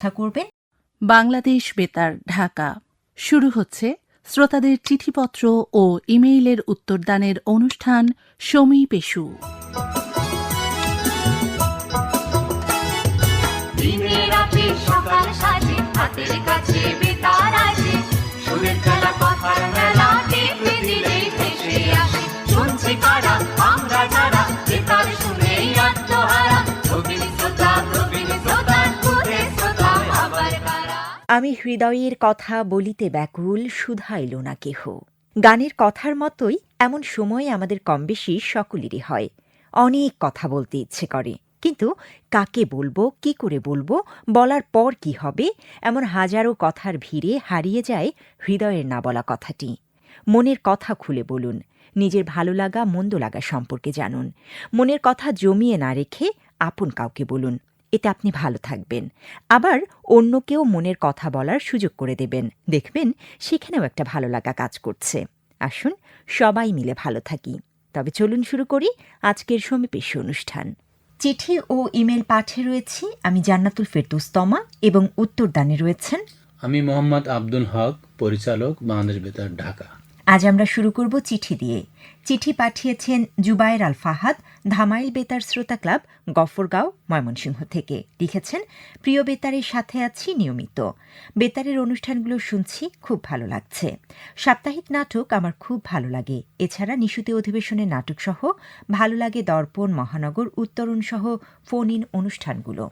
ব্যাখ্যা করবেন। বাংলাদেশ বেতার, ঢাকা। শুরু হচ্ছে শ্রোতাদের চিঠিপত্র ও ইমেইলের উত্তরদানের অনুষ্ঠান সমী পেশু। সকাল সাজে, হাতের কাছে বেতার আছে সুরের আমি হৃদয়ের কথা বলিতে ব্যাকুল শুধাইল না কেহ। গানের কথার মতোই এমন সময় আমাদের কমবেশি সকলেরই হয়। অনেক কথা বলতে ইচ্ছে করে। কিন্তু কাকে বলব, কি করে বলব, বলার পর কি হবে, এমন হাজারো কথার ভিড়ে হারিয়ে যায় হৃদয়ের না বলা কথাটি। মনের কথা খুলে বলুন, নিজের ভালো লাগা, মন্দ লাগা সম্পর্কে জানুন। মনের কথা জমিয়ে না রেখে আপন কাউকে বলুন। এতে আপনি ভালো থাকবেন। আবার অন্যকেও মনের কথা বলার সুযোগ করে দেবেন। দেখবেন সেখানেও একটা ভালো লাগা কাজ করছে। আসুন, সবাই মিলে ভালো থাকি। তবে চলুন শুরু করি আজকের সমীপেশ অনুষ্ঠান। চিঠি ও ইমেল পাঠে রয়েছি আমি জান্নাতুল ফেরদৌস তমা এবং উত্তরদানে রয়েছেন আমি মোহাম্মদ আব্দুল হক, পরিচালক বাংলাদেশ বেতার, ঢাকা। আজ আমরা শুরু করব চিঠি দিয়ে। চিঠি পাঠিয়েছেন জুবায়ের আল ফাহাদ, ধামাইল বেতার শ্রোতা ক্লাব, গফরগাঁও, ময়মনসিংহ থেকে। লিখেছেন, প্রিয় বেতারের সাথে আছি নিয়মিত। বেতারের অনুষ্ঠানগুলো শুনছি, খুব ভালো লাগছে। সাপ্তাহিক নাটক আমার খুব ভালো লাগে। এছাড়া নিশুতি অধিবেশনের নাটক সহ ভালো লাগে দর্পণ, মহানগর উত্তরণ সহ ফোন ইন অনুষ্ঠানগুলো।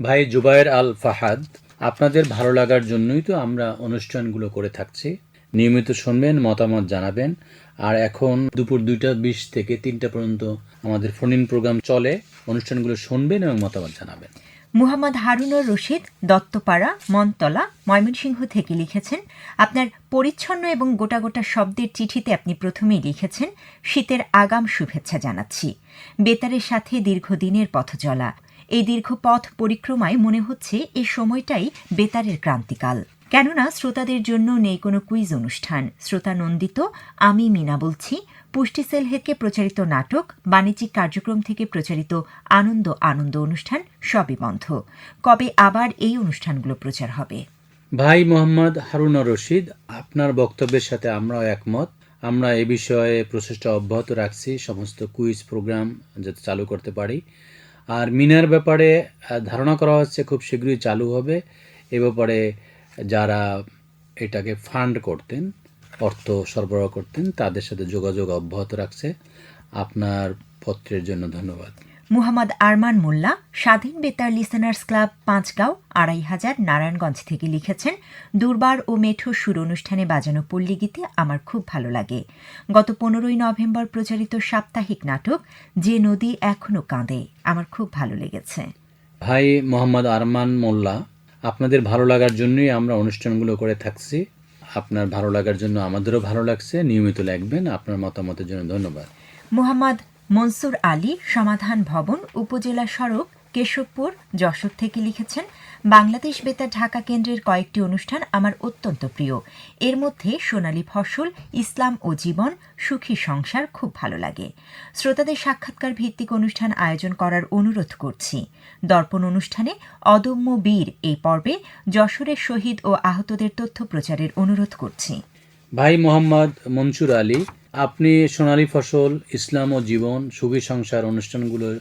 ভাই জুবায়ের আল ফাহাদ, আপনাদের ভালো লাগার জন্যই তো আমরা অনুষ্ঠানগুলো করে থাকছি। নিয়মিত শুনবেন, মতামত জানাবেন। আর এখন দুপুর দুইটা বিশ থেকে তিনটা পর্যন্ত আমাদের ফোন ইন প্রোগ্রাম চলে। অনুষ্ঠানগুলো শুনবেন এবং মতামত জানাবেন। মুহাম্মদ হারুনুর রশিদ, দত্তপাড়া মনতলা ময়মনসিংহ থেকে লিখেছেন, আপনার পরিচ্ছন্ন এবং গোটা গোটা শব্দের চিঠিতে আপনি প্রথমেই লিখেছেন, শীতের আগাম শুভেচ্ছা জানাচ্ছি। বেতারের সাথে দীর্ঘদিনের পথ চলা এই দীর্ঘ পথ পরিক্রমায় মনে হচ্ছে এই সময়টাই বেতারের ক্রান্তিকাল। কেননা শ্রোতাদের জন্য নেই কোনো কুইজ অনুষ্ঠান। শ্রোতা নন্দিত, আমি মিনা বলছি। পুষ্টি সেল হেকে প্রচারিত নাটক, বাণিজ্যিক কার্যক্রম থেকে প্রচারিত আনন্দ আনন্দ অনুষ্ঠান সবই বন্ধ। কবে আবার এই অনুষ্ঠানগুলো প্রচার হবে? ভাই মোহাম্মদ হারুনা রশিদ, আপনার বক্তব্যের সাথে আমরাও একমত। আমরা এ বিষয়ে প্রচেষ্টা অব্যাহত রাখছি, সমস্ত কুইজ প্রোগ্রাম যাতে চালু করতে পারি। আর মিনার ব্যাপারে ধারণা করা হচ্ছে খুব শীঘ্রই চালু হবে। এ ব্যাপারে যারা এটাকে ফান্ড করতেন অর্থ সরবরাহ করতেন তাদের সাথে যোগাযোগ অব্যাহত রাখছে। আপনার পত্রের জন্য ধন্যবাদ। মুহাম্মদ আরমান মোল্লা স্বাধীন বেতার লিসেনার্স ক্লাব পাঁচগাঁও আড়াই হাজার নারায়ণগঞ্জ থেকে লিখেছেন দুর্বার ও মেঠো সুর অনুষ্ঠানে বাজানো পল্লীগীতে আমার খুব ভালো লাগে। গত পনেরোই নভেম্বর প্রচারিত সাপ্তাহিক নাটক যে নদী এখনও কাঁদে আমার খুব ভালো লেগেছে। ভাই মোহাম্মদ আরমান মোল্লা আপনাদের ভালো লাগার জন্যই আমরা অনুষ্ঠানগুলো করে থাকছি। আপনার ভালো লাগার জন্য আমাদেরও ভালো লাগছে। নিয়মিত লাগবেন। আপনার মতামতের জন্য ধন্যবাদ। মোহাম্মদ মনসুর আলী সমাধান ভবন, উপজেলা সড়ক কেশবপুর, যশোর থেকে লিখেছেন, বাংলাদেশ বেতার ঢাকা কেন্দ্রের কয়েকটি অনুষ্ঠান আমার অত্যন্ত প্রিয়। এর মধ্যে সোনালী ফসল, ইসলাম ও জীবন, সুখী সংসার খুব ভালো লাগে। শ্রোতাদের সাক্ষাৎকার ভিত্তিক অনুষ্ঠান আয়োজন করার অনুরোধ করছি। দর্পণ অনুষ্ঠানে অদম্য বীর এই পর্বে যশোরের শহীদ ও আহতদের তথ্য প্রচারের অনুরোধ করছি। ভাই মোহাম্মদ মনসুর আলী, আপনি সোনালী ফসল, ইসলাম ও জীবন, সুখী সংসার অনুষ্ঠানগুলোর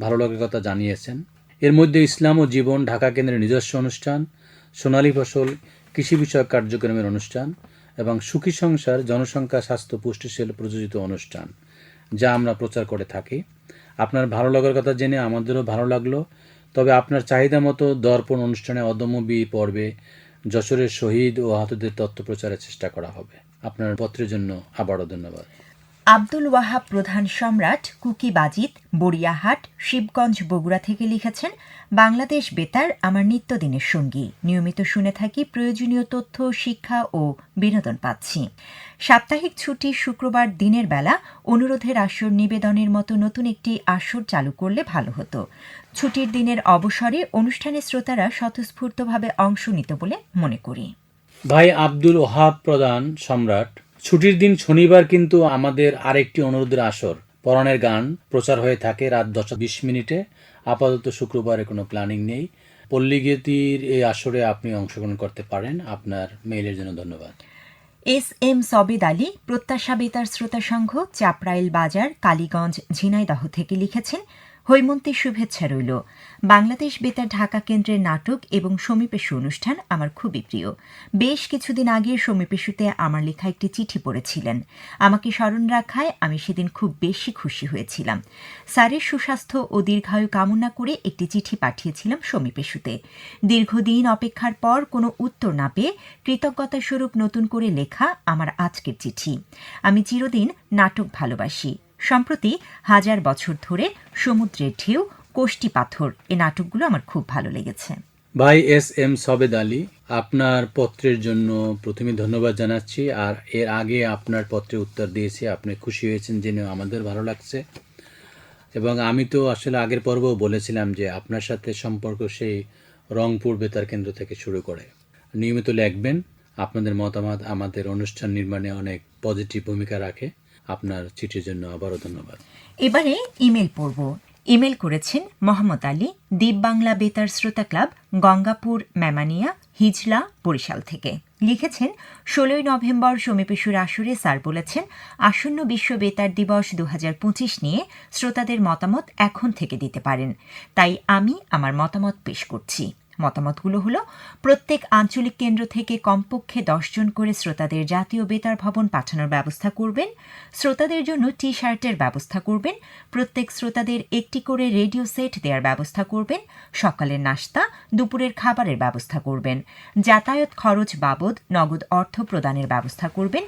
ভালো লাগার কথা জানিয়েছেন। এর মধ্যে ইসলাম ও জীবন ঢাকা কেন্দ্রের নিজস্ব অনুষ্ঠান, সোনালী ফসল কৃষি বিষয়ক কার্যক্রমের অনুষ্ঠান এবং সুখী সংসার, জনসংখ্যা, স্বাস্থ্য, পুষ্টিশীল প্রযোজিত অনুষ্ঠান, যা আমরা প্রচার করে থাকি। আপনার ভালো লাগার কথা জেনে আমাদেরও ভালো লাগল। তবে আপনার চাহিদা মতো দর্পণ অনুষ্ঠানে অদম্য বি পর্বে যশোরের শহীদ ও আহতদের তথ্য প্রচারের চেষ্টা করা হবে। আপনার পত্রের জন্য আবারও ধন্যবাদ। আব্দুল ওয়াহাব প্রধান সম্রাট কুকি বাজিত বড়িয়াহাট, শিবগঞ্জ, বগুড়া থেকে লিখেছেন, বাংলাদেশ বেতার, আমার নিত্যদিনের সঙ্গী। নিয়মিত শুনে থাকি, প্রয়োজনীয় তথ্য, শিক্ষা ও বিনোদন পাচ্ছি। সাপ্তাহিক ছুটি শুক্রবার দিনের বেলা অনুরোধের আসর নিবেদনের মতো নতুন একটি আসর চালু করলে ভালো হতো। ছুটির দিনের অবসরে অনুষ্ঠানে শ্রোতারা স্বতঃস্ফূর্তভাবে অংশ নিত বলে মনে করি। ভাই আব্দুল ওহাব প্রধান সম্রাট ছুটির দিন শনিবার কিন্তু আমাদের আরেকটি অনুরোধের আসর। পরনের গান প্রচার হয়ে থাকে রাত দশটা বিশ মিনিটে। আপাতত শুক্রবারে কোনো প্ল্যানিং নেই। পল্লীগীতির এই আসরে আপনি অংশগ্রহণ করতে পারেন। আপনার মেইলের জন্য ধন্যবাদ। এস এম সবেদ আলী প্রত্যাশা বেতার শ্রোতা সংঘ, চাপরাইল বাজার, কালীগঞ্জ, ঝিনাইদহ থেকে লিখেছেন হৈমন্তীর শুভেচ্ছা রইল। বাংলাদেশ বেতার ঢাকা কেন্দ্রের নাটক এবং সমীপেশু অনুষ্ঠান আমার খুবই প্রিয়। বেশ কিছুদিন আগে সমীপেশুতে আমার লেখা একটি চিঠি পড়েছিলেন। আমাকে স্মরণ রাখায় আমি সেদিন খুব বেশি খুশি হয়েছিলাম। স্যারের সুস্বাস্থ্য ও দীর্ঘায়ু কামনা করে একটি চিঠি পাঠিয়েছিলাম সমীপেশুতে। দীর্ঘদিন অপেক্ষার পর কোনো উত্তর না পেয়ে কৃতজ্ঞতা স্বরূপ নতুন করে লেখা আমার আজকের চিঠি। আমি চিরদিন নাটক ভালোবাসি। সম্প্রতি হাজার বছর ধরে সমুদ্রের ঢেউ কোষ্টি পাথর, এ নাটকগুলো আমার খুব ভালো লেগেছে। ভাই এস এম সবেদ আলী, আপনার পত্রের জন্য প্রথমে ধন্যবাদ জানাচ্ছি, আর এর আগে আপনার পত্রে উত্তর দিয়েছি, আপনি খুশি হয়েছেন জেনে আমাদের ভালো লাগছে। এবং আমি তো আসলে আগের পর্বেও বলেছিলাম যে আপনার সাথে সম্পর্ক সেই রংপুর বেতার কেন্দ্র থেকে শুরু করে। নিয়মিত লিখবেন, আপনাদের মতামত আমাদের অনুষ্ঠান নির্মাণে অনেক পজিটিভ ভূমিকা রাখে। আপনার চিঠির জন্য আবারও ধন্যবাদ। এবারে ইমেল পড়ব। ইমেল করেছেন মোহাম্মদ আলী, দ্বীপ বাংলা বেতার শ্রোতা ক্লাব, গঙ্গাপুর, ম্যামানিয়া, হিজলা, বরিশাল থেকে। লিখেছেন, ষোলোই নভেম্বর সমীপেশুর আসরে স্যার বলেছেন, আসন্ন বিশ্ব বেতার দিবস দু হাজার পঁচিশ নিয়ে শ্রোতাদের মতামত এখন থেকে দিতে পারেন। তাই আমি আমার মতামত পেশ করছি। মতামতগুলো হলো, প্রত্যেক আঞ্চলিক কেন্দ্র থেকে কমপক্ষে দশজন করে শ্রোতাদের জাতীয় বেতার ভবন পাঠানোর ব্যবস্থা করবেন, শ্রোতাদের জন্য টি শার্টের ব্যবস্থা করবেন, প্রত্যেক শ্রোতাদের একটি করে রেডিও সেট দেওয়ার ব্যবস্থা করবেন, সকালের নাস্তা, দুপুরের খাবারের ব্যবস্থা করবেন, যাতায়াত খরচ বাবদ নগদ অর্থ প্রদানের ব্যবস্থা করবেন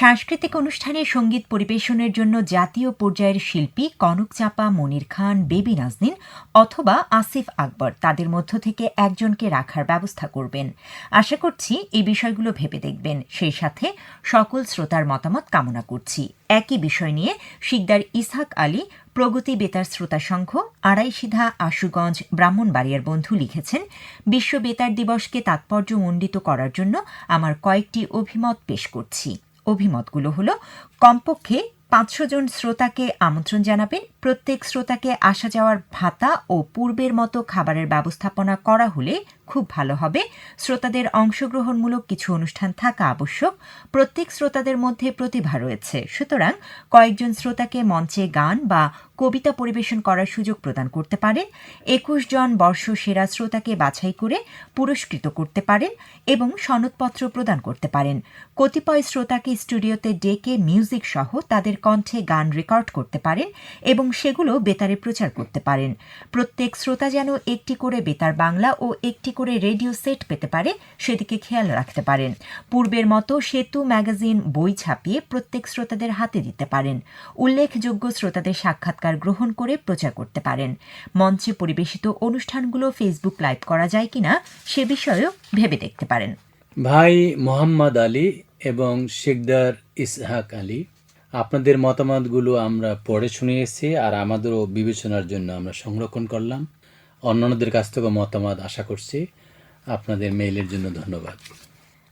সাংস্কৃতিক অনুষ্ঠানে সংগীত পরিবেশনের জন্য জাতীয় পর্যায়ের শিল্পী কনক চাপা, মনির খান, বেবি নাজনীন অথবা আসিফ আকবর তাদের মধ্য থেকে একজনকে রাখার ব্যবস্থা করবেন। আশা করছি এই বিষয়গুলো ভেবে দেখবেন। সেই সাথে সকল শ্রোতার মতামত কামনা করছি। একই বিষয় নিয়ে শিকদার ইসহাক আলী, প্রগতি বেতার শ্রোতা সংঘ আড়াইসিধা আশুগঞ্জ, ব্রাহ্মণবাড়িয়ার বন্ধু লিখেছেন, বিশ্ব বেতার দিবসকে তাৎপর্যমণ্ডিত করার জন্য আমার কয়েকটি অভিমত পেশ করছি। অভিমতগুলো হলো কমপক্ষে পাঁচশো জন শ্রোতাকে আমন্ত্রণ জানাবেন প্রত্যেক শ্রোতাকে আসা যাওয়ার ভাতা ও পূর্বের মতো খাবারের ব্যবস্থাপনা করা হলে খুব ভালো হবে। শ্রোতাদের অংশগ্রহণমূলক কিছু অনুষ্ঠান থাকা আবশ্যক। প্রত্যেক শ্রোতাদের মধ্যে প্রতিভা রয়েছে। সুতরাং কয়েকজন শ্রোতাকে মঞ্চে গান বা কবিতা পরিবেশন করার সুযোগ প্রদান করতে পারেন। একুশ জন বর্ষ সেরা শ্রোতাকে বাছাই করে পুরস্কৃত করতে পারেন এবং সনদপত্র প্রদান করতে পারেন। কতিপয় শ্রোতাকে স্টুডিওতে ডেকে মিউজিক সহ তাদের কণ্ঠে গান রেকর্ড করতে পারেন এবং সেগুলো বেতারে প্রচার করতে পারেন। প্রত্যেক শ্রোতা যেন একটি করে বেতার বাংলা ও একটি করে রেডিও সেট পেতে পারে, সেদিকে খেয়াল রাখতে পারেন। পূর্বের মতো সেতু, ম্যাগাজিন, বই ছাপিয়ে প্রত্যেক শ্রোতাদের হাতে দিতে পারেন। উল্লেখযোগ্য শ্রোতাদের সাক্ষাৎকার গ্রহণ করে প্রচার করতে পারেন। মঞ্চে পরিবেশিত অনুষ্ঠানগুলো ফেসবুক লাইভ করা যায় কিনা সে বিষয়েও ভেবে দেখতে পারেন। ভাই মোহাম্মদ আলী এবং শেখদার ইসহাক আলী আপনাদের মতামতগুলো আমরা পড়ে শুনিয়েছি আর আমাদেরও বিবেচনার জন্য আমরা সংরক্ষণ করলাম। অন্যান্যদের কাছ থেকে মতামত আশা করছি। আপনাদের মেইলের জন্য ধন্যবাদ।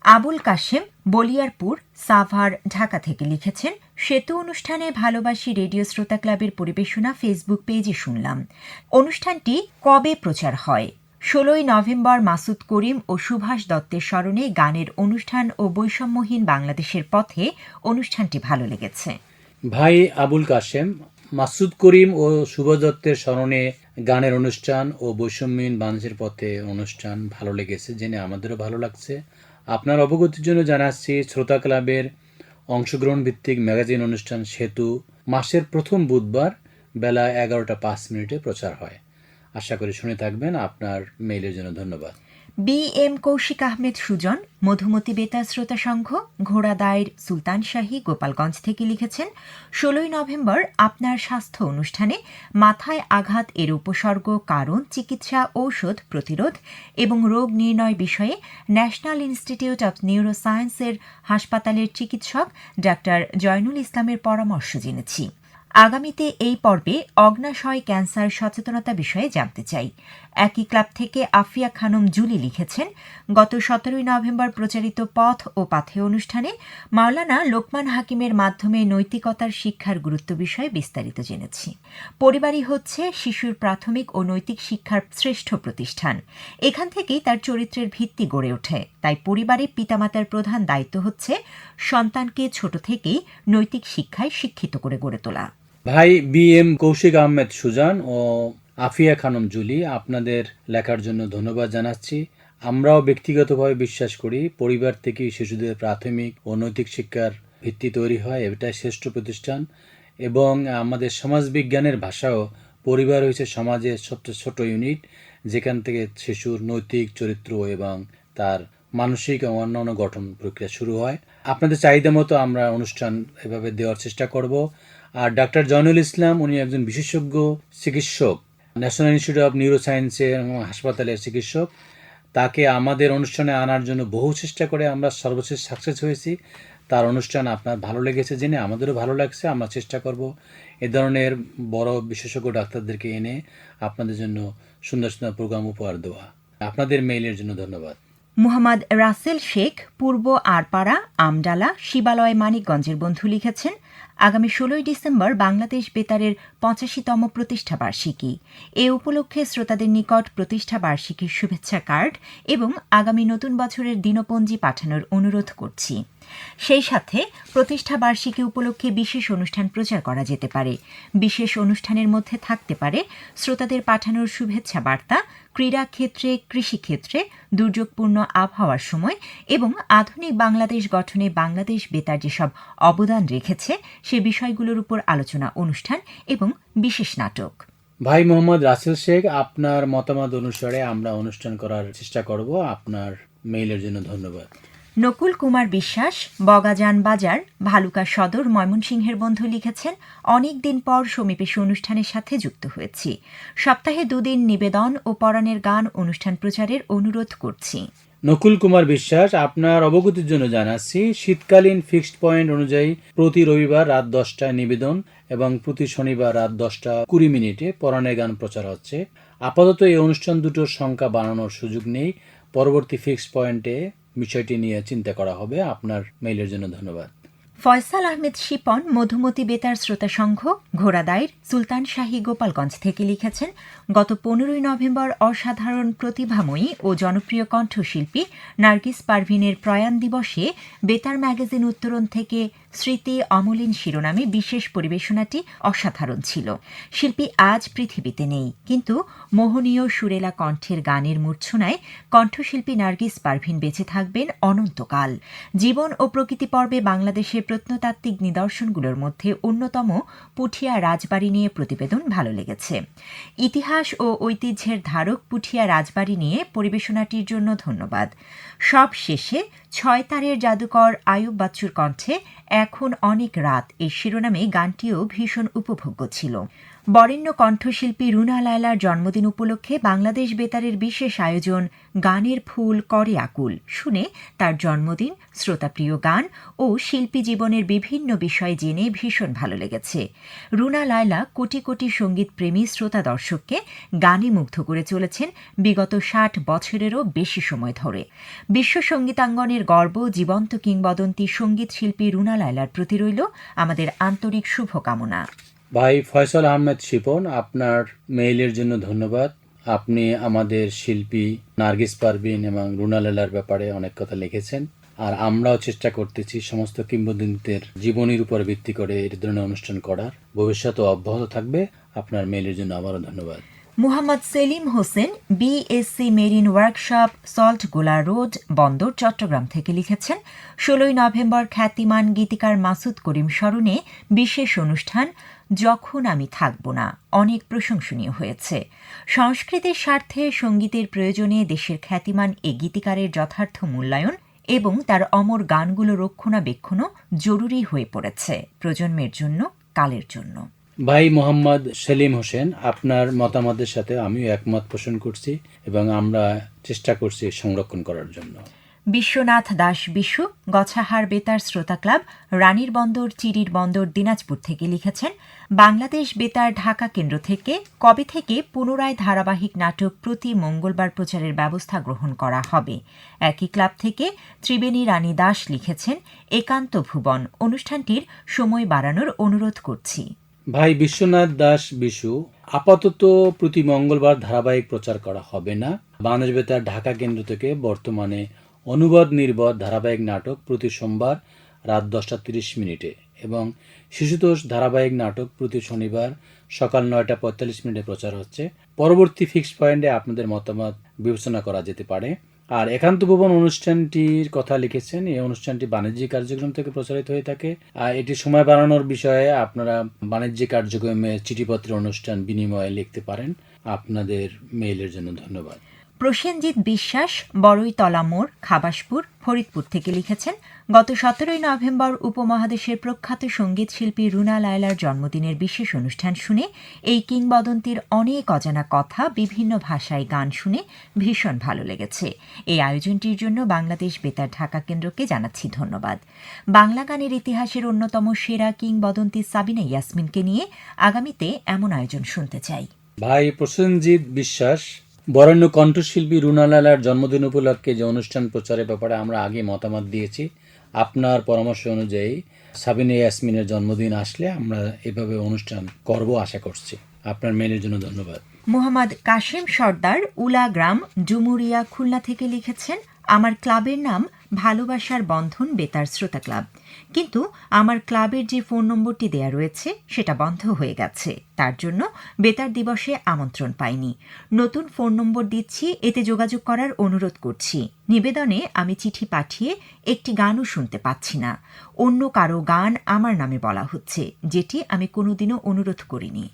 আবুল কাশেম, বলিয়ারপুর, সাভার, ঢাকা থেকে লিখেছেন, সেতু অনুষ্ঠানে ভালোবাসি রেডিও শ্রোতা ক্লাবের পরিবেশনা ফেসবুক পেজে শুনলাম। অনুষ্ঠানটি কবে প্রচার হয়? ষোলোই নভেম্বর মাসুদ করিম ও সুভাষ দত্তের স্মরণে গানের অনুষ্ঠান ও বৈষম্যহীন বাংলাদেশের পথে অনুষ্ঠানটি ভালো লেগেছে। ভাই আবুল কাশেম, মাসুদ করিম ও শুভ দত্তের স্মরণে গানের অনুষ্ঠান ও বৈষম্যহীন বাংলাদেশের পথে অনুষ্ঠান ভালো লেগেছে, জেনে আমাদেরও ভালো লাগছে। আপনার অবগতির জন্য জানাচ্ছি, শ্রোতা ক্লাবের অংশগ্রহণ ভিত্তিক ম্যাগাজিন অনুষ্ঠান সেতু মাসের প্রথম বুধবার বেলা এগারোটা পাঁচ মিনিটে প্রচার হয়। আশা করি শুনে থাকবেন। আপনার মেইলের জন্য ধন্যবাদ। বি এম কৌশিক আহমেদ সুজন, মধুমতি বেতার শ্রোতা সংঘ ঘোড়াদায়ের সুলতান শাহী গোপালগঞ্জ থেকে লিখেছেন, ষোলোই নভেম্বর আপনার স্বাস্থ্য অনুষ্ঠানে মাথায় আঘাত এর উপসর্গ, কারণ, চিকিৎসা, ঔষধ, প্রতিরোধ এবং রোগ নির্ণয় বিষয়ে ন্যাশনাল ইনস্টিটিউট অব নিউরোসায়েন্সের হাসপাতালের চিকিৎসক ডাক্তার জয়নুল ইসলামের পরামর্শ জেনেছি। আগামীতে এই পর্বে অগ্নাশয় ক্যান্সার সচেতনতা বিষয়ে জানতে চাই। একই ক্লাব থেকে আফিয়া খানম জুলি লিখেছেন, গত সতেরোই নভেম্বর প্রচারিত পথ ও পাথে অনুষ্ঠানে মাওলানা লোকমান হাকিমের মাধ্যমে নৈতিকতার শিক্ষার গুরুত্ব বিষয়ে বিস্তারিত জেনেছি। পরিবারই হচ্ছে শিশুর প্রাথমিক ও নৈতিক শিক্ষার শ্রেষ্ঠ প্রতিষ্ঠান। এখান থেকেই তার চরিত্রের ভিত্তি গড়ে ওঠে। তাই পরিবারে পিতামাতার প্রধান দায়িত্ব হচ্ছে সন্তানকে ছোট থেকেই নৈতিক শিক্ষায় শিক্ষিত করে গড়ে তোলা। ভাই, বি এম কৌশিক আহমেদ সুজান ও আফিয়া খানম জুলি, আপনাদের লেখার জন্য ধন্যবাদ জানাচ্ছি। আমরাও ব্যক্তিগতভাবে বিশ্বাস করি, পরিবার থেকেই শিশুদের প্রাথমিক ও নৈতিক শিক্ষার ভিত্তি তৈরি হয়, এটাই শ্রেষ্ঠ প্রতিষ্ঠান। এবং আমাদের সমাজবিজ্ঞানের ভাষাও পরিবার হয়েছে সমাজের সবচেয়ে ছোট ইউনিট, যেখান থেকে শিশুর নৈতিক চরিত্র এবং তার মানসিক এবং অন্যান্য গঠন প্রক্রিয়া শুরু হয়। আপনাদের চাহিদা মতো আমরা অনুষ্ঠান এভাবে দেওয়ার চেষ্টা করব। আর ডাক্তার জয়নুল ইসলাম, উনি একজন বিশেষজ্ঞ চিকিৎসক, ন্যাশনাল ইনস্টিটিউট অফ নিউরো সায়েন্সের হাসপাতালের চিকিৎসক। তাকে আমাদের অনুষ্ঠানে আনার জন্য বহু চেষ্টা করে আমরা সর্বশেষ সাকসেস হয়েছি। তার অনুষ্ঠান আপনার ভালো লেগেছে জেনে, আমাদেরও ভালো লাগছে, আমরা চেষ্টা করব এ ধরনের বড় বিশেষজ্ঞ ডাক্তারদেরকে এনে আপনাদের জন্য সুন্দর সুন্দর প্রোগ্রাম উপহার দেওয়া। আপনাদের মেইলের জন্য ধন্যবাদ। মুহাম্মদ রাসেল শেখ, পূর্ব আরপাড়া, আমডালা, শিবালয়, মানিকগঞ্জের বন্ধু লিখেছেন আগামী ষোলোই ডিসেম্বর বাংলাদেশ বেতারের পঁচাশিতম প্রতিষ্ঠা বার্ষিকী। এ উপলক্ষে শ্রোতাদের নিকট প্রতিষ্ঠা বার্ষিকীর শুভেচ্ছা কার্ড এবং আগামী নতুন বছরের দিনপঞ্জি পাঠানোর অনুরোধ করছি। সেই সাথে প্রতিষ্ঠা বার্ষিকী উপলক্ষে বিশেষ অনুষ্ঠান প্রচার করা যেতে পারে। বিশেষ অনুষ্ঠানের মধ্যে থাকতে পারে শ্রোতাদের পাঠানোর শুভেচ্ছা বার্তা, ক্রীড়া ক্ষেত্রে কৃষিক্ষেত্রে দুর্যোগপূর্ণ আবহাওয়ার সময় এবং আধুনিক বাংলাদেশ গঠনে বাংলাদেশ বেতার যেসব অবদান রেখেছে, সে বিষয়গুলোর উপর আলোচনা, অনুষ্ঠান এবং বিশেষ নাটক। ভাই মোহাম্মদ রাসেল শেখ, আপনার মতামত অনুসারে আমরা অনুষ্ঠান করার চেষ্টা করব। আপনার মেইলের জন্য ধন্যবাদ। নকুল কুমার বিশ্বাস, বগাজান বাজার, ভালুকা সদর, ময়মনসিংহের বন্ধু লিখেছেন, অনেক দিন পর সমীপেশ অনুষ্ঠানের সাথে যুক্ত হয়েছি। সপ্তাহে দুদিন নিবেদন ও পরাণের গান অনুষ্ঠান প্রচারের অনুরোধ করছি। নকুল কুমার বিশ্বাস, আপনার অবগতির জন্য জানাচ্ছি, শীতকালীন ফিক্সড পয়েন্ট অনুযায়ী প্রতি রবিবার রাত দশটায় নিবেদন এবং প্রতি শনিবার রাত দশটা কুড়ি মিনিটে পরাণের গান প্রচার হচ্ছে। আপাতত এই অনুষ্ঠান দুটোর সংখ্যা বাড়ানোর সুযোগ নেই। পরবর্তী ফিক্সড পয়েন্টে বিষয়টি নিয়ে চিন্তা করা হবে। আপনার মেইলের জন্য ধন্যবাদ। ফয়সাল আহমেদ শিপন, মধুমতি বেতার শ্রোতা সংঘ ঘোড়াদাইর সুলতান শাহী গোপালগঞ্জ থেকে লিখেছেন, গত পনেরোই নভেম্বর অসাধারণ প্রতিভাময়ী ও জনপ্রিয় কণ্ঠশিল্পী নার্গিস পারভিনের প্রয়াণ দিবসে বেতার ম্যাগাজিন উত্তরণ থেকে স্মৃতি অমলিন শিরোনামে বিশেষ পরিবেশনাটি অসাধারণ ছিল। শিল্পী আজ পৃথিবীতে নেই, কিন্তু মোহনীয় সুরেলা কণ্ঠের গানের মূর্ছনায় কণ্ঠশিল্পী নার্গিস পারভিন বেঁচে থাকবেন অনন্তকাল। জীবন ও প্রকৃতি পর্বে বাংলাদেশের প্রত্নতাত্ত্বিক নিদর্শনগুলোর মধ্যে অন্যতম পুঠিয়া রাজবাড়ি নিয়ে প্রতিবেদন ভালো লেগেছে। ইতিহাস ও ঐতিহ্যের ধারক পুঠিয়া রাজবাড়ি নিয়ে পরিবেশনাটির জন্য ধন্যবাদ। সব শেষে ছয় তারের জাদুকর আয়ুব বাচ্চুর কণ্ঠে এখন অনেক রাত। এই শিরোনামে গানটিও ভীষণ উপভোগ্য ছিল। বরেণ্য কণ্ঠশিল্পী রুনা লায়লার জন্মদিন উপলক্ষে বাংলাদেশ বেতারের বিশেষ আয়োজন, গানের ফুল, করে আকুল। শুনে তার জন্মদিন, শ্রোতাপ্রিয় গান ও শিল্পী জীবনের বিভিন্ন বিষয় জেনে ভীষণ ভালো লেগেছে। রুনা লায়লা কোটি কোটি সংগীত প্রেমী শ্রোতা দর্শককে গানে মুগ্ধ করে চলেছেন বিগত ষাট বছরেরও বেশি সময় ধরে। বিশ্ব সঙ্গীতাঙ্গনের গর্ব, জীবন্ত কিংবদন্তি সংগীত শিল্পী রুনা লায়লার প্রতি রইল আমাদের আন্তরিক শুভকামনা। ভাই ফয়সল আহমেদ শিপন, আপনার মেইলের জন্য ধন্যবাদ। আপনি আমাদের শিল্পী নার্গিস পারভিন এবং রুনালেলার ব্যাপারে অনেক কথা লিখেছেন। আর আমরাও চেষ্টা করতেছি সমস্ত কিংবদন্তিদের জীবনীর উপর ভিত্তি করে এই ধরনের অনুষ্ঠান করার। ভবিষ্যতে অব্যাহত থাকবে। আপনার মেইলের জন্য আবারও ধন্যবাদ। Muhammad Selim Hossain BSc marine workshop salt Gola road বন্দর চট্টগ্রাম থেকে লিখেছেন, ষোলোই নভেম্বর খ্যাতিমান গীতিকার মাসুদ করিম স্মরণে বিশেষ অনুষ্ঠান, যখন আমি থাকব না। অনেক প্রশংসনীয় হয়েছে। সংস্কৃতির স্বার্থে সঙ্গীতের প্রয়োজনে দেশের খ্যাতিমান এ গীতিকারের যথার্থ মূল্যায়ন এবং তার অমর গানগুলো রক্ষণাবেক্ষণও জরুরি হয়ে পড়েছে প্রজন্মের জন্য, কালের জন্য। ভাই মোহাম্মদ সেলিম হোসেন, আপনার মতামতের সাথে আমিও একমত পোষণ করছি এবং আমরা চেষ্টা করছি সংরক্ষণ করার জন্য। বিশ্বনাথ দাস বিশু, গছাহার বেতার শ্রোতা ক্লাব, রানীর বন্দর, চিরির বন্দর দিনাজপুর থেকে লিখেছেন, বাংলাদেশ বেতার ঢাকা কেন্দ্র থেকে কবে থেকে পুনরায় ধারাবাহিক নাটক প্রতি মঙ্গলবার প্রচারের ব্যবস্থা গ্রহণ করা হবে? একই ক্লাব থেকে ত্রিবেণী রানী দাস লিখেছেন, একান্ত ভুবন। অনুষ্ঠানটির সময় বাড়ানোর অনুরোধ করছি। ভাই বিশ্বনাথ দাস বিশু, আপাতত প্রতি মঙ্গলবার ধারাবাহিক প্রচার করা হবে না। বাংলাদেশ বেতার ঢাকা কেন্দ্র থেকে বর্তমানে অনুবাদ নির্বাদ ধারাবাহিক নাটক প্রতি সোমবার রাত দশটা তিরিশ মিনিটে এবং শিশুতোষ ধারাবাহিক নাটক প্রতি শনিবার সকাল নয়টা পঁয়তাল্লিশ মিনিটে প্রচার হচ্ছে। পরবর্তী ফিক্সড পয়েন্টে আপনাদের মতামত বিবেচনা করা যেতে পারে। আর একান্ত ভবন অনুষ্ঠানটির কথা লিখেছেন। এই অনুষ্ঠানটি বাণিজ্যিক কার্যক্রম থেকে প্রচারিত হয়ে থাকে। আর এটি সময় বাড়ানোর বিষয়ে আপনারা বাণিজ্যিক কার্যক্রমে চিঠিপত্র অনুষ্ঠান বিনিময়ে লিখতে পারেন। আপনাদের মেইলের জন্য ধন্যবাদ। প্রসেনজিৎ বিশ্বাস বড়ইতলা মোড়, খাবাসপুর, ফরিদপুর থেকে লিখেছেন, গত সতেরোই নভেম্বর উপমহাদেশের প্রখ্যাত সংগীত শিল্পী রুনা লায়লার জন্মদিনের বিশেষ অনুষ্ঠান শুনে এই কিংবদন্তির অনেক অজানা কথা, বিভিন্ন ভাষায় গান শুনে ভীষণ ভালো লেগেছে। এই আয়োজনটির জন্য বাংলাদেশ বেতার ঢাকা কেন্দ্রকে জানাচ্ছি ধন্যবাদ। বাংলা গানের ইতিহাসের অন্যতম সেরা কিংবদন্তি সাবিনা ইয়াসমিনকে নিয়ে আগামীতে এমন আয়োজন শুনতে চাই। ভাই প্রসেনজিৎ বিশ্বাস বরেণ্য কণ্ঠশিল্পী রুনালালার জন্মদিন উপলক্ষে যে অনুষ্ঠান প্রচারের ব্যাপারে আমরা আগে মতামত দিয়েছি, আপনার পরামর্শ অনুযায়ী সাবিনা ইয়াসমিনের জন্মদিন আসলে আমরা এভাবে অনুষ্ঠান করব আশা করছি। আপনার মেনের জন্য ধন্যবাদ। মোহাম্মদ কাশিম সর্দার, উলা গ্রাম, ডুমুরিয়া, খুলনা থেকে লিখেছেন, আমার ক্লাবের নাম ভালোবাসার বন্ধন বেতার শ্রোতা ক্লাব। কিন্তু আমার ক্লাবের যে ফোন নম্বরটি দেয়া রয়েছে, সেটা বন্ধ হয়ে গেছে। তার জন্য বেতার দিবসে আমন্ত্রণ পাইনি। নতুন ফোন নম্বর দিচ্ছি, এতে যোগাযোগ করার অনুরোধ করছি। নিবেদনে আমি চিঠি পাঠিয়ে একটি গানও শুনতে পাচ্ছি না। অন্য কারও গান আমার নামে বলা হচ্ছে, যেটি আমি কোনোদিনও অনুরোধ করিনি।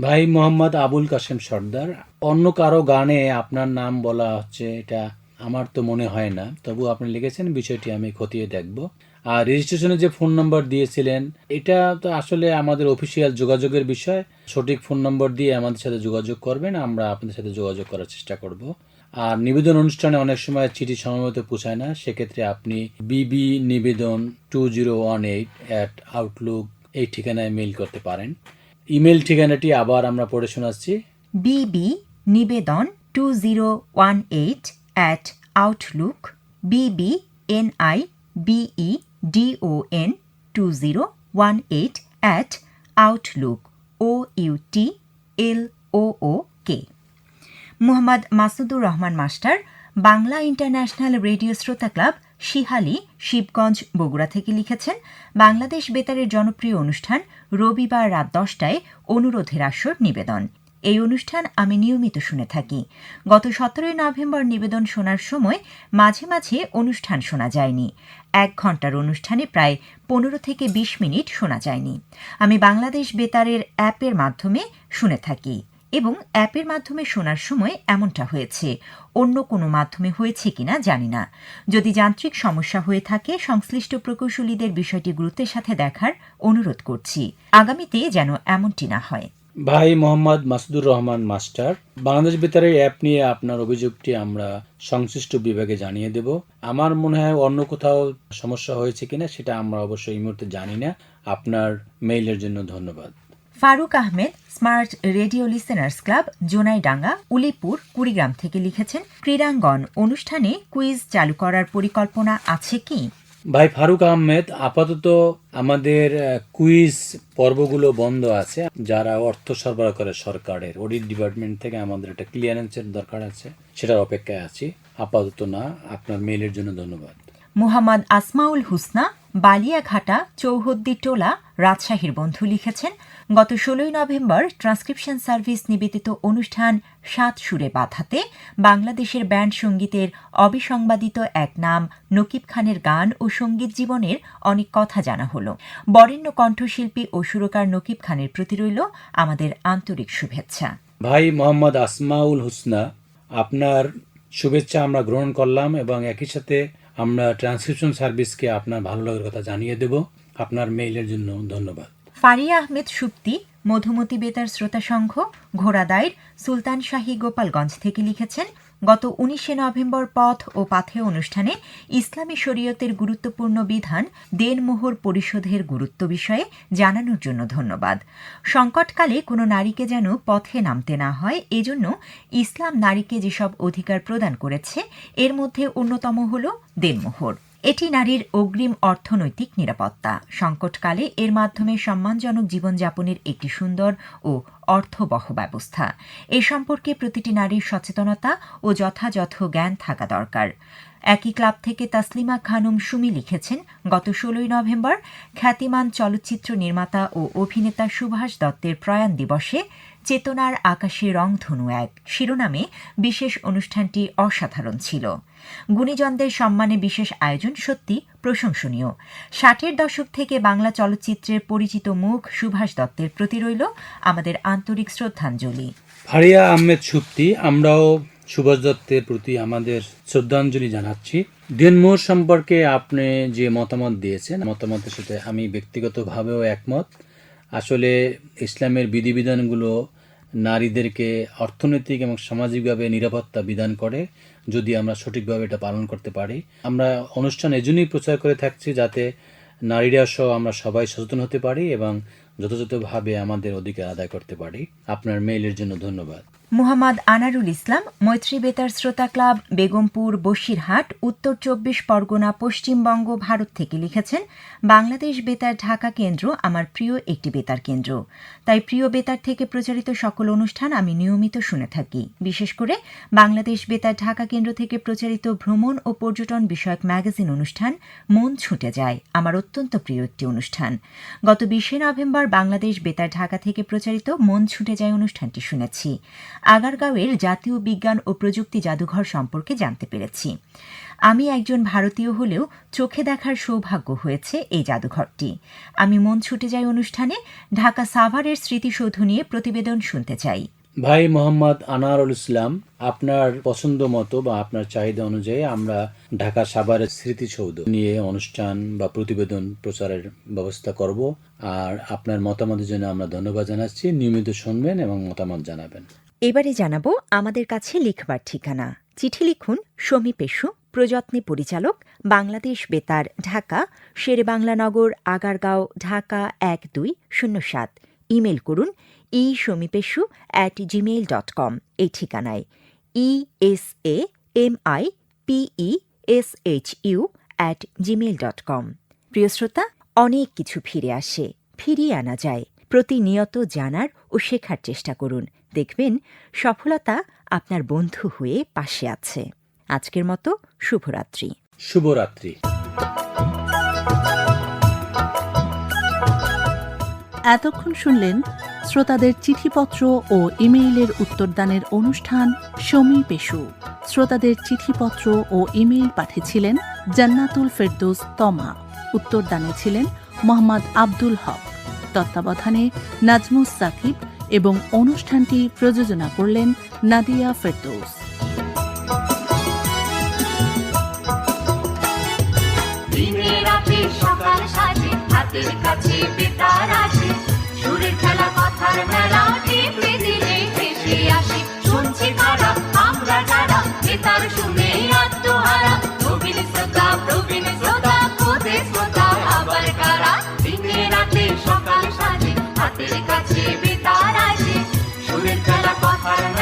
ভাই মোহাম্মদ আবুল কাসেম সর্দার, অন্য কারও গানে আপনার নাম বলা হচ্ছে, এটা আমার তো মনে হয় না। তবু আপনি লিখেছেন, বিষয়টি আমি খতিয়ে দেখব। আর রেজিস্ট্রেশনে যে ফোন নম্বর দিয়েছিলেন, এটা তো আসলে আমাদের অফিসিয়াল যোগাযোগের বিষয়। সঠিক ফোন নম্বর দিয়ে আমাদের সাথে যোগাযোগ করবেন, আমরা আপনাদের সাথে যোগাযোগ করার চেষ্টা করব। আর নিবেদন অনুষ্ঠানে অনেক সময় চিঠি সময়মত পৌঁছায় না, সেক্ষেত্রে আপনি BB Nibedan two zero one eight at Outlook এই ঠিকানায় মেইল করতে পারেন। ইমেল ঠিকানাটি আবার আমরা পড়ে শোনাচ্ছি। BB Nibedan two zero one eight Outlook O UT L O O K Mohammad Masudur Rahman master, Bangla international radio শ্রোতা ক্লাব, শিহালি, শিবগঞ্জ, বগুড়া থেকে লিখেছেন, বাংলাদেশ বেতারের জনপ্রিয় অনুষ্ঠান রবিবার রাত দশটায় অনুরোধের আসর নিবেদন। এই অনুষ্ঠান আমি নিয়মিত শুনে থাকি। গত সতেরোই নভেম্বর নিবেদন শোনার সময় মাঝে মাঝে অনুষ্ঠান শোনা যায়নি। এক ঘণ্টার অনুষ্ঠানে প্রায় পনেরো থেকে বিশ মিনিট শোনা যায়নি। আমি বাংলাদেশ বেতারের অ্যাপের মাধ্যমে শুনে থাকি এবং অ্যাপের মাধ্যমে শোনার সময় এমনটা হয়েছে। অন্য কোনো মাধ্যমে হয়েছে কিনা জানি না। যদি যান্ত্রিক সমস্যা হয়ে থাকে, সংশ্লিষ্ট প্রকৌশলীদের বিষয়টি গুরুত্বের সাথে দেখার অনুরোধ করছি। আগামীতে যেন এমনটি না হয়। ভাই মোহাম্মদ মাসুদুর রহমান, মাস্টার। বাংলাদেশ বেতারের অ্যাপ নিয়ে আপনার অভিযোগটি আমরা সংশ্লিষ্ট বিভাগে জানিয়ে দেব। আমার মনে হয় অন্য কোথাও সমস্যা হয়েছে কিনা সেটা আমরা অবশ্যই এই মুহূর্তে জানি না। আপনার মেইলের জন্য ধন্যবাদ। Faruk Ahmed smart radio listeners club Jonaidanga, Ulipur, Kurigram থেকে লিখেছেন, ক্রীড়াঙ্গন অনুষ্ঠানে কুইজ চালু করার পরিকল্পনা আছে কি? ভাই ফারুক আহমেদ, আপাতত আমাদের কুইজ পর্বগুলো বন্ধ আছে। যারা অর্থ সরবরাহ করে সরকারের অডিট ডিপার্টমেন্ট থেকে আমাদের একটা ক্লিয়ারেন্সের দরকার আছে, সেটার অপেক্ষায় আছি। আপাতত না, আপনার মেইলের জন্য ধন্যবাদ। মুহাম্মদ আসমাউল হুসনা বালিয়াঘাটা চৌহদ্দি টোলা রাজশাহীর বন্ধু লিখেছেন, গত ষোলোই নভেম্বর ট্রান্সক্রিপশন সার্ভিস নিবেদিত অনুষ্ঠান সাত সুরে বাধাতে বাংলাদেশের ব্যান্ড সঙ্গীতের অবিসংবাদিত এক নাম নকিব খানের গান ও সংগীত জীবনের অনেক কথা জানা হলো। বরেণ্য কণ্ঠশিল্পী ও সুরকার নকিব খানের প্রতি রইল আমাদের আন্তরিক শুভেচ্ছা। ভাই মোহাম্মদ আসমাউল হুসনা, আপনার শুভেচ্ছা আমরা গ্রহণ করলাম এবং একই সাথে আমরা ট্রান্সক্রিপশন সার্ভিসকে আপনার ভালো লাগার কথা জানিয়ে দেব। আপনার মেইলের জন্য ধন্যবাদ। ফারিয়া আহমেদ সুপ্তি, মধুমতি বেতার শ্রোতা সংঘ ঘোড়াদাইর সুলতান শাহী গোপালগঞ্জ থেকে লিখেছেন গত উনিশে নভেম্বর পথ ও পাথে অনুষ্ঠানে ইসলামী শরীয়তের গুরুত্বপূর্ণ বিধান, দেনমোহর পরিশোধের গুরুত্ব বিষয়ে জানানোর জন্য ধন্যবাদ। সংকটকালে কোনো নারীকে যেন পথে নামতে না হয়, এজন্য ইসলাম নারীকে যেসব অধিকার প্রদান করেছে, এর মধ্যে অন্যতম হল দেনমোহর। এটি নারীর অগ্রিম অর্থনৈতিক নিরাপত্তা। সংকটকালে এর মাধ্যমে সম্মানজনক জীবনযাপনের একটি সুন্দর ও অর্থবহ ব্যবস্থা। এ সম্পর্কে প্রতিটি নারীর সচেতনতা ও যথাযথ জ্ঞান থাকা দরকার। একই ক্লাব থেকে তাসলিমা খানুম সুমি লিখেছেন, গত ষোলোই নভেম্বর খ্যাতিমান চলচ্চিত্র নির্মাতা ও অভিনেতা সুভাষ দত্তের প্রয়াণ দিবসে চেতনার আকাশে রংধনু এক। শিরোনামে বিশেষ অনুষ্ঠানটি অসাধারণ ছিল। গুণীজনদের সম্মানে বিশেষ আয়োজন সত্যি প্রশংসনীয়। ষাটের দশক থেকে বাংলা চলচ্চিত্রের পরিচিত মুখ সুভাষ দত্তের প্রতি রইল আমাদের আন্তরিক শ্রদ্ধাঞ্জলি। ফারিয়া আহমেদ সুপ্তি, আমরাও সুভাষ দত্তের প্রতি আমাদের শ্রদ্ধাঞ্জলি জানাচ্ছি। দেনমোহর সম্পর্কে আপনি যে মতামত দিয়েছেন, মতামতের সাথে আমি ব্যক্তিগতভাবেও একমত। আসলে ইসলামের বিধিবিধানগুলো নারীদেরকে অর্থনৈতিক এবং সামাজিকভাবে নিরাপত্তা বিধান করে যদি আমরা সঠিকভাবে এটা পালন করতে পারি। আমরা অনুষ্ঠান এজন্যই প্রচার করে থাকছি যাতে নারীরা সহ আমরা সবাই সচেতন হতে পারি এবং যথাযথভাবে আমাদের অধিকার আদায় করতে পারি। আপনার মেইলের জন্য ধন্যবাদ। মুহাম্মদ আনারুল ইসলাম, মৈত্রী বেতার শ্রোতা ক্লাব, বেগমপুর, বসিরহাট, উত্তর চব্বিশ পরগনা, পশ্চিমবঙ্গ, ভারত থেকে লিখেছেন, বাংলাদেশ বেতার ঢাকা কেন্দ্র আমার প্রিয় একটি বেতার কেন্দ্র। তাই প্রিয় বেতার থেকে প্রচারিত সকল অনুষ্ঠান আমি নিয়মিত শুনে থাকি। বিশেষ করে বাংলাদেশ বেতার ঢাকা কেন্দ্র থেকে প্রচারিত ভ্রমণ ও পর্যটন বিষয়ক ম্যাগাজিন অনুষ্ঠান, মন ছুটে যায়, আমার অত্যন্ত প্রিয় একটি অনুষ্ঠান। গত বিশে নভেম্বর বাংলাদেশ বেতার ঢাকা থেকে প্রচারিত মন ছুটে যায় অনুষ্ঠানটি শুনেছি। আগারগাঁওয়ের জাতীয় বিজ্ঞান ও প্রযুক্তি জাদুঘর সম্পর্কে জানতে পেরেছি। আমি একজন ভারতীয় হলেও চোখে দেখার সৌভাগ্য হয়েছে এই জাদুঘরটি। আমি মন ছুটে যাই অনুষ্ঠানে, ঢাকা সাভারের স্মৃতিসৌধ নিয়ে প্রতিবেদন শুনতে চাই। ভাই মোহাম্মদ আনারুল ইসলাম, আপনার পছন্দ মতো বা আপনার চাহিদা অনুযায়ী আমরা ঢাকা সাভারের স্মৃতিসৌধ নিয়ে অনুষ্ঠান বা প্রতিবেদন প্রচারের ব্যবস্থা করব। আর আপনার মতামতের জন্য আমরা ধন্যবাদ জানাচ্ছি। নিয়মিত শুনবেন এবং মতামত জানাবেন। এবারে জানাব আমাদের কাছে লিখবার ঠিকানা। চিঠি লিখুন সমী পেশু, প্রযত্নে পরিচালক, বাংলাদেশ বেতার, ঢাকা, শেরেবাংলানগর, আগারগাঁও, ঢাকা এক দুই শূন্য সাত। ইমেল করুন ই সমীপেশু অ্যাট জিমেইল ডট কম এই ঠিকানায়। E S A M I PE S H U at Gmail dot com প্রিয় শ্রোতা, অনেক কিছু ফিরে আসে, ফিরিয়ে আনা যায়। প্রতিনিয়ত জানার ও শেখার চেষ্টা করুন। দেখবেন সফলতা আপনার বন্ধু হয়ে পাশে আছে। আজকের মতো শুভরাত্রি। শুভরাত্রি। এতক্ষণ শুনলেন শ্রোতাদের চিঠিপত্র ও ইমেইলের উত্তরদানের অনুষ্ঠান সমী পেশু। শ্রোতাদের চিঠিপত্র ও ইমেইল পাঠিয়েছিলেন জান্নাতুল ফেরদৌস তমা। উত্তরদানে ছিলেন মোহাম্মদ আব্দুল হক। তত্ত্বাবধানে নাজমুস সাকিব এবং অনুষ্ঠানটি প্রযোজনা করলেন নাদিয়া ফেরদৌস। কথার মেলা আসি। শুনছি তারা, আমরা যারা, বেতার শুনে কাছে বিতার আসে সুরের খেলা কথার